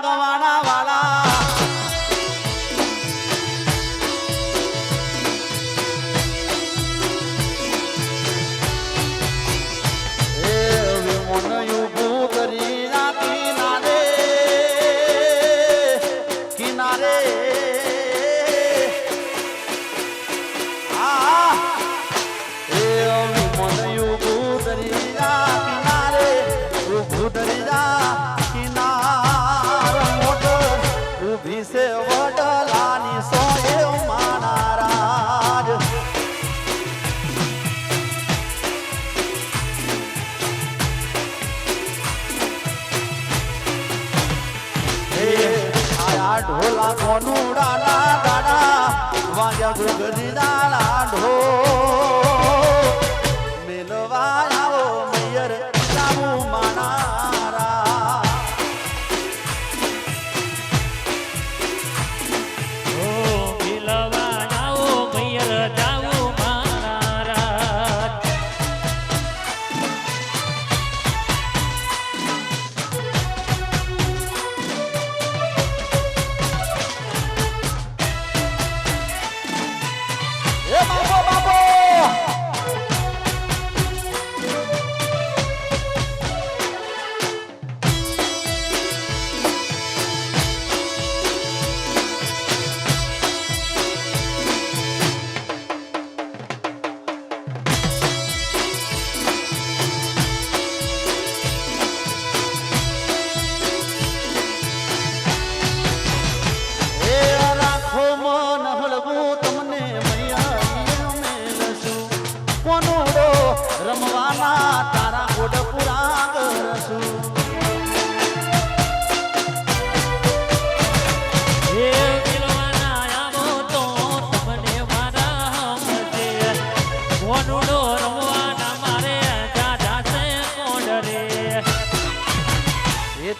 ગવાણા વાળા your crocodile.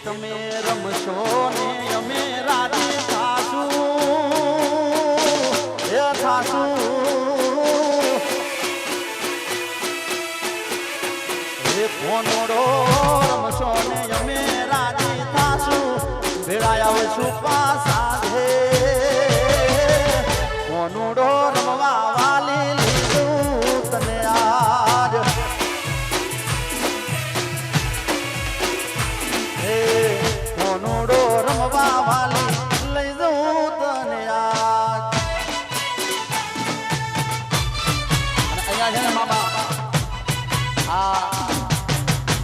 તમે રમશો ને અમે રાજી થાશું. હે થાશું. હે કોનોડો રમશો ને અમે રાજી થાશું. ભેળાય આવશું પાસા છે કોનુડો રમવા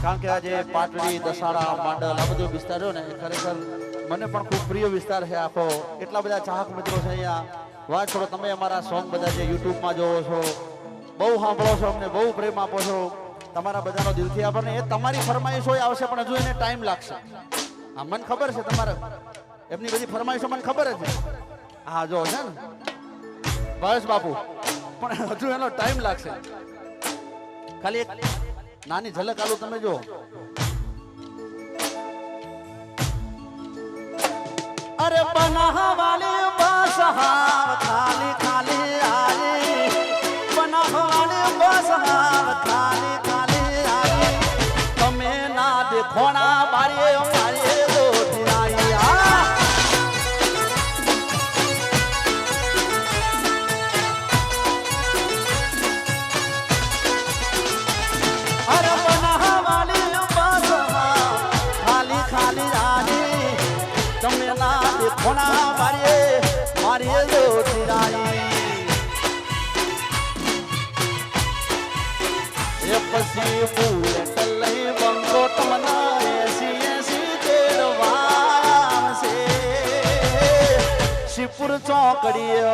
કારણ કે આજે પાટડી, દસાડા, માંડલ આ બધો વિસ્તાર ને ખરેખર મને પણ ખૂબ પ્રિય વિસ્તાર છે આખો. એટલા બધા ચાહક મિત્રો છે અહીંયા. વાત કરો, તમે અમારા સોંગ બધા જે યુટ્યુબમાં જોવો છો, બહુ સાંભળો છો, અમને બહુ પ્રેમ આપો છો. તમારા બધાનો દિલથી આભાર ને એ તમારી ફરમાઈશ આવશે, પણ હજુ એને ટાઈમ લાગશે. હા, મને ખબર છે તમારે. એમની બધી ફરમાઈશો મને ખબર જ છે. હા, જો, છે ને. બસ બાપુ, પણ હજુ એનો ટાઈમ લાગશે. ખાલી એક નાની ઝલક આલો તમે જો. અરે બનાવાલી બસ હાવ Audio.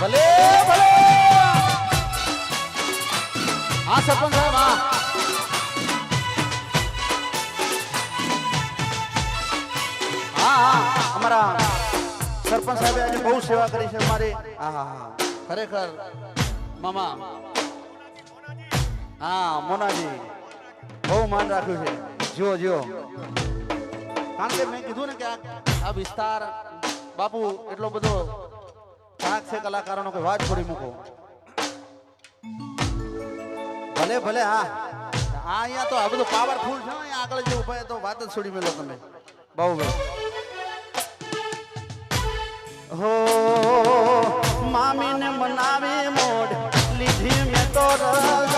ભલે ભલે. હા, સરપંચ સાહેબ, હા. હા અમારા સરપંચ સાહેબે આજે બહુ સેવા કરી છે અમારી. હા હા ખરેખર, મામા. હા, મોનાજી. બહુ માન રાખ્યું છે. જુઓ જુઓ. કારણ કે મેં કીધું ને કે આ વિસ્તાર બાપુ એટલો બધો ધાક છે કલાકારોનો કોઈ વાત છોડી મૂકો. ભલે ભલે, હા. આ અહીંયા તો આ બધું પાવરફુલ છે, અહીંયા આગળ જે ઊભા તો વાત જ છોડી મેલો તમે. બહુ ભાઈ હો, મામીને મનાવી મોડ લીધી મેં તો રજા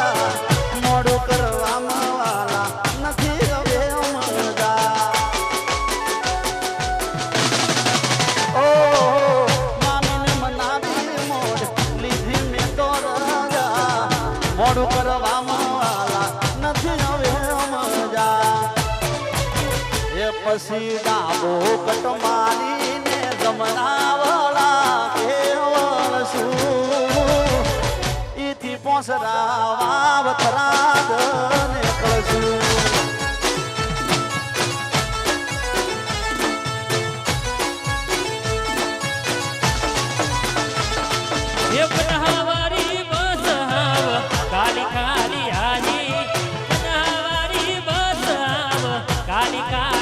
África.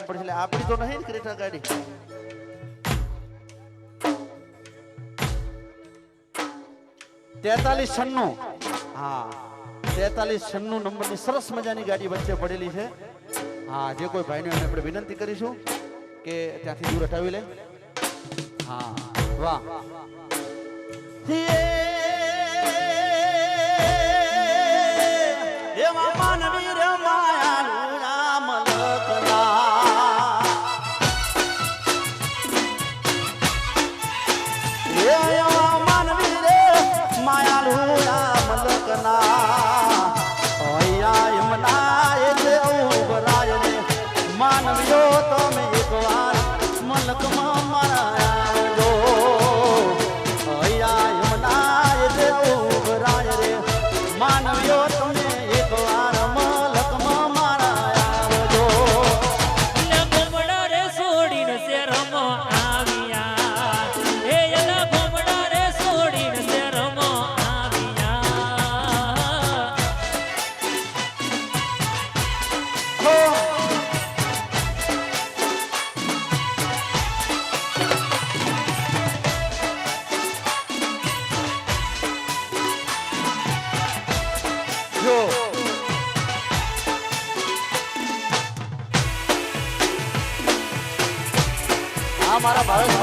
ક્રેટા ગાડી રસ્તામાં પડી છે એટલે આપણી તો નહીં ક્રેટા ગાડી. તેતાલીસ છન્નું. હા. તેતાલીસ છન્નું નંબરની સરસ મજાની ગાડી વચ્ચે પડેલી છે. હા, જે કોઈ ભાઈને આપણે વિનંતી કરીશું કે ત્યાંથી દૂર હટાવી લે. હા, વાહ.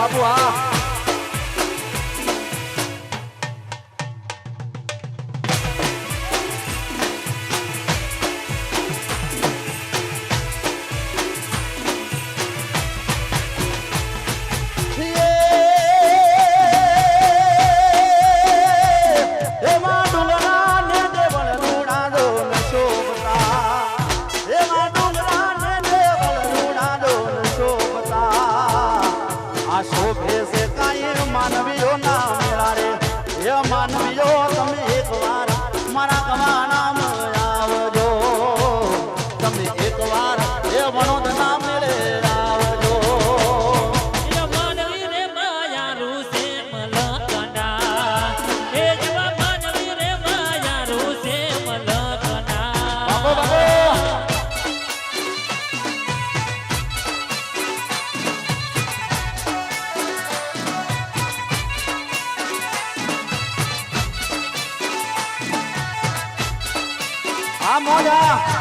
阿布啊。આ મોજા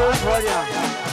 રે ગોવાળિયો